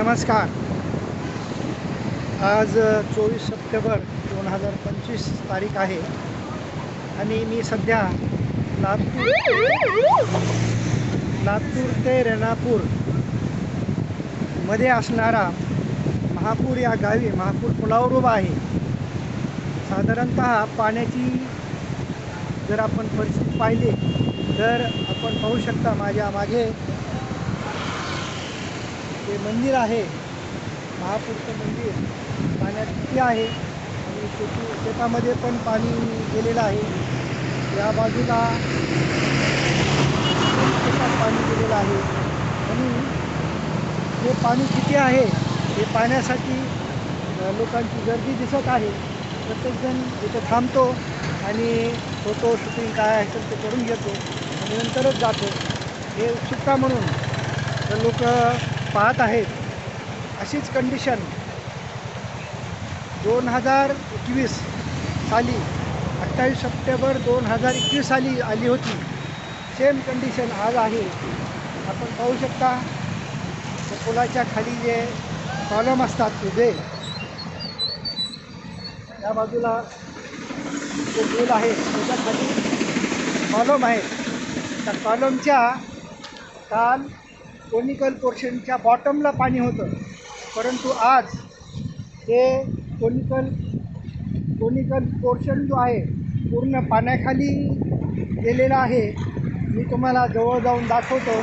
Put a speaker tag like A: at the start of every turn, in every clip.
A: नमस्कार. आज चोवीस सप्टेंबर दोन हजार पंचवीस तारीख आहे आणि मी सध्या लातूर लातूर ते रेणापूरमध्ये असणारा महापूर या गावी महापूर पुलावर उभा आहे. साधारणत पाण्याची जर आपण परिस्थिती पाहिली तर आपण पाहू शकता माझ्या मागे ते मंदिर आहे. महापूरचं मंदिर. पाण्यात किती आहे. आणि शेती शेतामध्ये पण पाणी गेलेलं आहे. या बाजूला शेतात पाणी गेलेलं आहे. आणि हे पाणी किती आहे हे पाहण्यासाठी लोकांची गर्दी दिसत आहे. प्रत्येकजण इथे थांबतो आणि फोटो शूटिंग काय असेल ते करून घेतो आणि नंतरच जातो. हे उत्सुकता म्हणून. तर लोक पाहत आहेत अशीच कंडिशन दोन हजार एकवीस साली अठ्ठावीस सप्टेंबर दोन हजार एकवीस साली आली होती. सेम कंडिशन आज आहे. आपण पाहू शकता त्या पुलाच्या खाली जे कॉलम असतात उभे या बाजूला जो पूल आहे त्याच्याखाली कॉलम आहे. त्या कॉलमच्या काल कोनिकल पोर्शनच्या बॉटमला पाणी होतं. परंतु आज ते कोनिकल कोनिकल पोर्शन जो आहे पूर्ण पाण्याखाली गेलेला आहे. मी तुम्हाला जवळ जाऊन दाखवतो.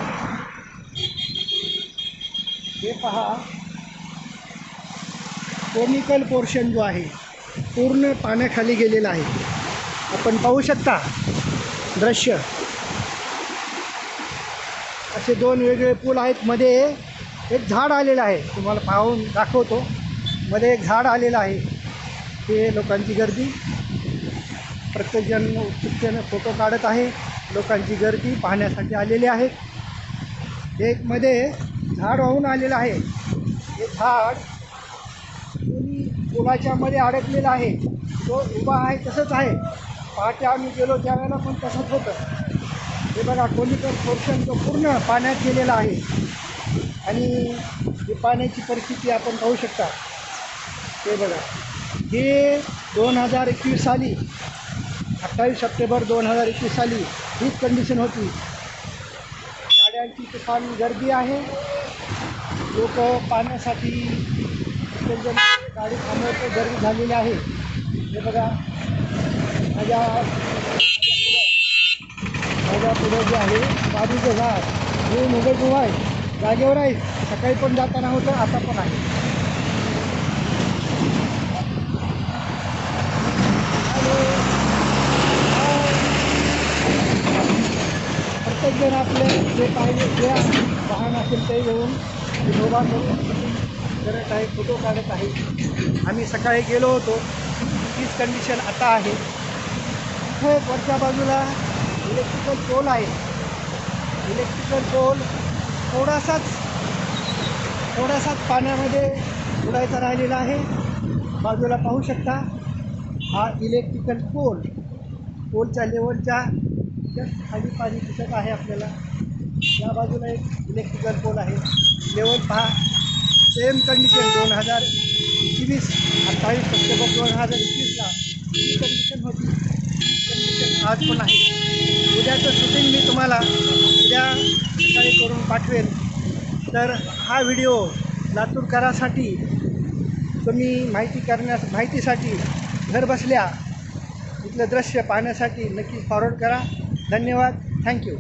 A: हे पहा. कोनिकल पोर्शन जो आहे पूर्ण पाण्याखाली गेलेला आहे. आपण पाहू शकता दृश्य. असे दोन वेगवेगळे पूल आहेत. मध्ये एक झाड आलेलं आहे. तुम्हाला पाहून दाखवतो. मध्ये एक झाड आलेलं आहे. ते लोकांची गर्दी. प्रत्येकजण उत्सुकतेनं फोटो काढत आहे. लोकांची गर्दी पाहण्यासाठी आलेली आहे. एक मध्ये झाड वाहून आलेलं आहे. हे झाड कोणी पुलाच्या मध्ये अडकलेलं आहे. तो उभा आहे तसंच आहे. पहाटे आम्ही गेलो त्यावेळेला पण तसंच होतं. हे बघा कोणीकर पोर्शन तो पूर्ण पाण्यात गेलेला आहे. आणि ही पाण्याची परिस्थिती आपण पाहू शकता. हे बघा हे दोन हजार एकवीस साली अठ्ठावीस सप्टेंबर दोन हजार एकवीस साली हीच कंडिशन होती. गाड्यांची तुफान गर्दी आहे. लोक पाण्यासाठी गाडी थांबवतो गर्दी झालेली आहे. हे बघा माझ्या पुढे जे आहे. बाजूचं झाड. हे मुघल उभा आहे. जागेवर आहे. सकाळी पण जाताना होतं आता पण आहे. प्रत्येकजण आपले जे पाहिजे जे वाहन असेल ते घेऊन विनोबा करत आहे फोटो काढत आहे. आम्ही सकाळी गेलो होतो. तीच कंडिशन आता आहे. इथे वरच्या बाजूला इलेक्ट्रिकल पोल आहे. इलेक्ट्रिकल पोल थोडासाच थोडासाच पाण्यामध्ये उडायचा राहिलेला आहे. बाजूला पाहू शकता हा इलेक्ट्रिकल पोल पोलच्या लेवलच्या जस्ट खाली पाणी दिसत आहे आपल्याला. या बाजूला एक इलेक्ट्रिकल पोल आहे. लेवल पहा. सेम कंडिशन दोन हजार एकवीस अठ्ठावीस सप्टेंबर दोन हजार एकवीसला. ही कंडिशन होती. आज पण आहे. उद्याचं शूटिंग मी तुम्हाला उद्या सकाळी करून पाठवेल तर हा व्हिडिओ लातूरकरासाठी तुम्ही माहिती करण्यास माहितीसाठी घर बसल्या इथलं दृश्य पाहण्यासाठी नक्की फॉरवर्ड करा. धन्यवाद. थँक्यू